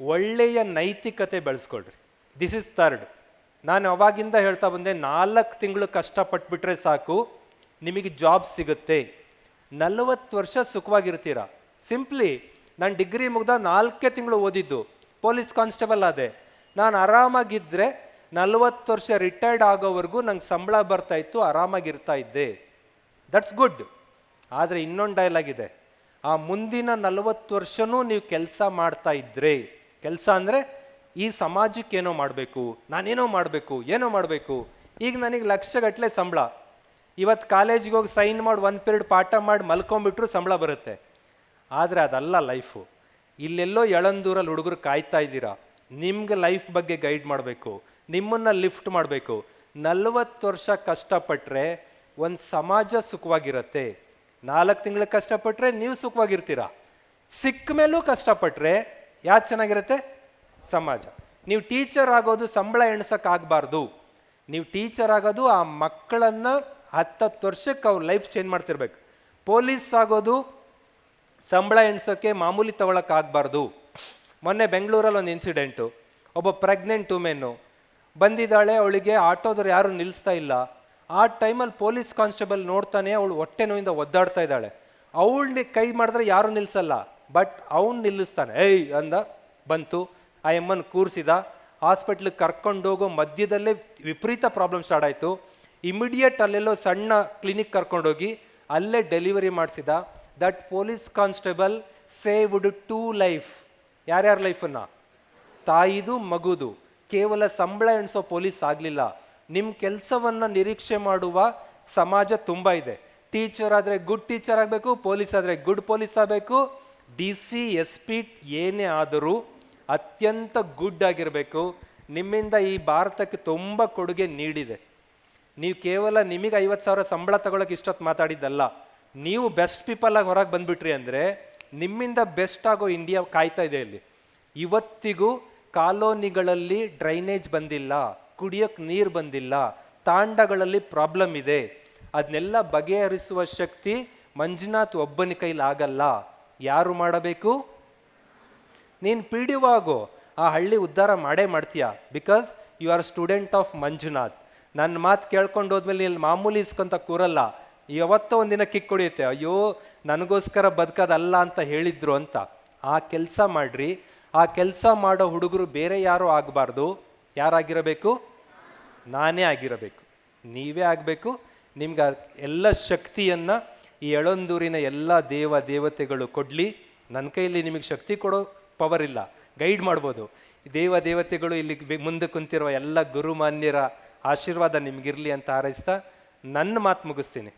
ಒಳ್ಳೆಯ ನೈತಿಕತೆ ಬೆಳೆಸ್ಕೊಳ್ರಿ. This is third ನಾನು ಅವಾಗಿಂದ ಹೇಳ್ತಾ ಬಂದೆ, ನಾಲ್ಕು ತಿಂಗಳು ಕಷ್ಟಪಟ್ಬಿಟ್ರೆ ಸಾಕು, ನಿಮಗೆ ಜಾಬ್ ಸಿಗುತ್ತೆ. ನಲವತ್ತು ವರ್ಷ ಸುಖವಾಗಿರ್ತೀರ? ಸಿಂಪ್ಲಿ ನಾನು ಡಿಗ್ರಿ ಮುಗ್ದ ನಾಲ್ಕೇ ತಿಂಗಳು ಓದಿದ್ದು, ಪೊಲೀಸ್ ಕಾನ್ಸ್ಟೇಬಲ್ ಆದೆ. ನಾನು ಆರಾಮಾಗಿದ್ದರೆ ನಲವತ್ತು ವರ್ಷ ರಿಟೈರ್ಡ್ ಆಗೋವರೆಗೂ ನಂಗೆ ಸಂಬಳ ಬರ್ತಾ ಇತ್ತು, ಆರಾಮಾಗಿರ್ತಾ ಇದ್ದೆ. ದಟ್ಸ್ ಗುಡ್ ಆದರೆ ಇನ್ನೊಂದು ಡೈಲಾಗ್ ಇದೆ. ಆ ಮುಂದಿನ ನಲವತ್ತು ವರ್ಷನೂ ನೀವು ಕೆಲಸ ಮಾಡ್ತಾ ಇದ್ರೆ ಕೆಲಸ ಅಂದರೆ ಈ ಸಮಾಜಕ್ಕೆ ಏನೋ ಮಾಡಬೇಕು, ನಾನೇನೋ ಮಾಡಬೇಕು, ಏನೋ ಮಾಡಬೇಕು. ಈಗ ನನಗೆ ಲಕ್ಷಗಟ್ಟಲೆ ಸಂಬಳ. ಇವತ್ತು ಕಾಲೇಜಿಗೆ ಹೋಗಿ ಸೈನ್ ಮಾಡಿ ಒಂದು ಪೀರಿಯಡ್ ಪಾಠ ಮಾಡಿ ಮಲ್ಕೊಂಬಿಟ್ರು ಸಂಬಳ ಬರುತ್ತೆ. ಆದರೆ ಅದಲ್ಲ ಲೈಫು ಇಲ್ಲೆಲ್ಲೋ ಎಳಂದೂರಲ್ಲಿ ಹುಡುಗರು ಕಾಯ್ತಾ ಇದ್ದೀರಾ? ನಿಮ್ಗೆ ಲೈಫ್ ಬಗ್ಗೆ ಗೈಡ್ ಮಾಡಬೇಕು, ನಿಮ್ಮನ್ನು ಲಿಫ್ಟ್ ಮಾಡಬೇಕು. ನಲವತ್ತು ವರ್ಷ ಕಷ್ಟಪಟ್ಟರೆ ಒಂದು ಸಮಾಜ ಸುಖವಾಗಿರುತ್ತೆ. ನಾಲ್ಕು ತಿಂಗಳು ಕಷ್ಟಪಟ್ಟರೆ ನೀವು ಸುಖವಾಗಿರ್ತೀರ? ಸಿಕ್ಕ ಮೇಲೂ ಕಷ್ಟಪಟ್ಟರೆ ಯಾರು ಚೆನ್ನಾಗಿರುತ್ತೆ? ಸಮಾಜ. ನೀವು ಟೀಚರ್ ಆಗೋದು ಸಂಬಳ ಎಣ್ಸೋಕ್ಕಾಗಬಾರ್ದು. ನೀವು ಟೀಚರ್ ಆಗೋದು ಆ ಮಕ್ಕಳನ್ನು ಹತ್ತತ್ತು ವರ್ಷಕ್ಕೆ ಅವ್ರ ಲೈಫ್ ಚೇಂಜ್ ಮಾಡ್ತಿರ್ಬೇಕು. ಪೊಲೀಸ್ ಆಗೋದು ಸಂಬಳ ಎಣ್ಸೋಕ್ಕೆ ಮಾಮೂಲಿ ತಗೊಳಕ್ಕಾಗಬಾರ್ದು. ಮೊನ್ನೆ ಬೆಂಗಳೂರಲ್ಲಿ ಒಂದು ಇನ್ಸಿಡೆಂಟು ಒಬ್ಬ ಪ್ರೆಗ್ನೆಂಟ್ ವುಮೆನ್ನು ಬಂದಿದ್ದಾಳೆ, ಅವಳಿಗೆ ಆಟೋದವ್ರು ಯಾರು ನಿಲ್ಲಿಸ್ತಾ ಇಲ್ಲ. ಆ ಟೈಮಲ್ಲಿ ಪೊಲೀಸ್ ಕಾನ್ಸ್ಟೇಬಲ್ ನೋಡ್ತಾನೆ, ಅವಳು ಹೊಟ್ಟೆ ನೋವಿಂದ ಒದ್ದಾಡ್ತಾ ಇದ್ದಾಳೆ. ಅವಳನ್ನ ಕೈ ಮಾಡಿದ್ರೆ ಯಾರು ನಿಲ್ಲಿಸಲ್ಲ ಬಟ್ ಅವನು ನಿಲ್ಲಿಸ್ತಾನೆ, ಏಯ್, ಅಂದ, ಬಂತು. ಆ ಎಮ್ಮನ್ ಕೂರಿಸಿದ. ಹಾಸ್ಪಿಟ್ಲಿಗೆ ಕರ್ಕೊಂಡು ಹೋಗೋ ಮಧ್ಯದಲ್ಲೇ ವಿಪರೀತ ಪ್ರಾಬ್ಲಮ್ ಸ್ಟಾರ್ಟ್ ಆಯಿತು. ಇಮಿಡಿಯೇಟ್ ಅಲ್ಲೆಲ್ಲೋ ಸಣ್ಣ ಕ್ಲಿನಿಕ್ ಕರ್ಕೊಂಡೋಗಿ ಅಲ್ಲೇ ಡೆಲಿವರಿ ಮಾಡಿಸಿದ. That police constable saved two life ಯಾರ್ಯಾರ ಲೈಫನ್ನ ತಾಯಿದು, ಮಗುದು. ಕೇವಲ ಸಂಬಳ ಎಣಿಸೋ ಪೊಲೀಸ್ ಆಗಲಿಲ್ಲ. ನಿಮ್ಮ ಕೆಲಸವನ್ನು ನಿರೀಕ್ಷೆ ಮಾಡುವ ಸಮಾಜ ತುಂಬ ಇದೆ. ಟೀಚರ್ ಆದರೆ ಗುಡ್ ಟೀಚರ್ ಆಗಬೇಕು ಪೊಲೀಸ್ ಆದರೆ ಗುಡ್ ಪೊಲೀಸ್ ಆಗಬೇಕು. ಡಿ ಸಿ, ಎಸ್ ಪಿ ಏನೇ ಆದರೂ ಅತ್ಯಂತ ಗುಡ್ ಆಗಿರಬೇಕು. ನಿಮ್ಮಿಂದ ಈ ಭಾರತಕ್ಕೆ ತುಂಬ ಕೊಡುಗೆ ನೀಡಿದೆ. ನೀವು ಕೇವಲ ನಿಮಗೆ ಐವತ್ತು ಸಾವಿರ ಸಂಬಳ ತಗೊಳಕ್ಕೆ ಇಷ್ಟೊತ್ತು ಮಾತಾಡಿದ್ದಲ್ಲ. ನೀವು ಬೆಸ್ಟ್ ಪೀಪಲ್ ಆಗಿ ಹೊರಗೆ ಬಂದ್ಬಿಟ್ರಿ ಅಂದರೆ ನಿಮ್ಮಿಂದ ಬೆಸ್ಟ್ ಆಗೋ ಇಂಡಿಯಾ ಕಾಯ್ತಾ ಇದೆ ಇಲ್ಲಿ. ಇವತ್ತಿಗೂ ಕಾಲೋನಿಗಳಲ್ಲಿ ಡ್ರೈನೇಜ್ ಬಂದಿಲ್ಲ ಕುಡಿಯೋಕ್ಕೆ ನೀರು ಬಂದಿಲ್ಲ, ತಾಂಡಗಳಲ್ಲಿ ಪ್ರಾಬ್ಲಮ್ ಇದೆ. ಅದನ್ನೆಲ್ಲ ಬಗೆಹರಿಸುವ ಶಕ್ತಿ ಮಂಜುನಾಥ್ ಒಬ್ಬನ ಕೈಲಿ ಆಗಲ್ಲ ಯಾರು ಮಾಡಬೇಕು? ನೀನು ಪಿ ಡಿ ಆಗೋ ಆ ಹಳ್ಳಿ ಉದ್ಧಾರ ಮಾಡೇ ಮಾಡ್ತೀಯ? Because you are student of Manjunath. ನನ್ನ ಮಾತು ಕೇಳ್ಕೊಂಡು ಹೋದ್ಮೇಲೆ ಇಲ್ಲಿ ಮಾಮೂಲಿ ಇಸ್ಕೊಂತ ಕೂರಲ್ಲ. ಯಾವತ್ತೋ ಒಂದಿನ ಕಿಕ್ ಕುಡಿಯುತ್ತೆ ಅಯ್ಯೋ, ನನಗೋಸ್ಕರ ಬದುಕೋದಲ್ಲ ಅಂತ ಹೇಳಿದ್ರು ಅಂತ. ಆ ಕೆಲಸ ಮಾಡ್ರಿ. ಆ ಕೆಲಸ ಮಾಡೋ ಹುಡುಗರು ಬೇರೆ ಯಾರೂ ಆಗಬಾರ್ದು. ಯಾರಾಗಿರಬೇಕು? ನಾನೇ ಆಗಿರಬೇಕು. ನೀವೇ ಆಗಬೇಕು. ನಿಮ್ಗೆ ಎಲ್ಲ ಶಕ್ತಿಯನ್ನು ಈ ಎಳಂದೂರಿನ ಎಲ್ಲ ದೇವ ದೇವತೆಗಳು ಕೊಡಲಿ. ನನ್ನ ಕೈಯಲ್ಲಿ ನಿಮಗೆ ಶಕ್ತಿ ಕೊಡೋ ಪವರ್ ಇಲ್ಲ. ಗೈಡ್ ಮಾಡ್ಬೋದು. ದೇವ ದೇವತೆಗಳು ಇಲ್ಲಿ ಮುಂದೆ ಕುಂತಿರುವ ಎಲ್ಲ ಗುರುಮಾನ್ಯರ ಆಶೀರ್ವಾದ ನಿಮಗಿರಲಿ ಅಂತ ಹಾರೈಸ್ತಾ ನನ್ನ ಮಾತು ಮುಗಿಸ್ತೀನಿ.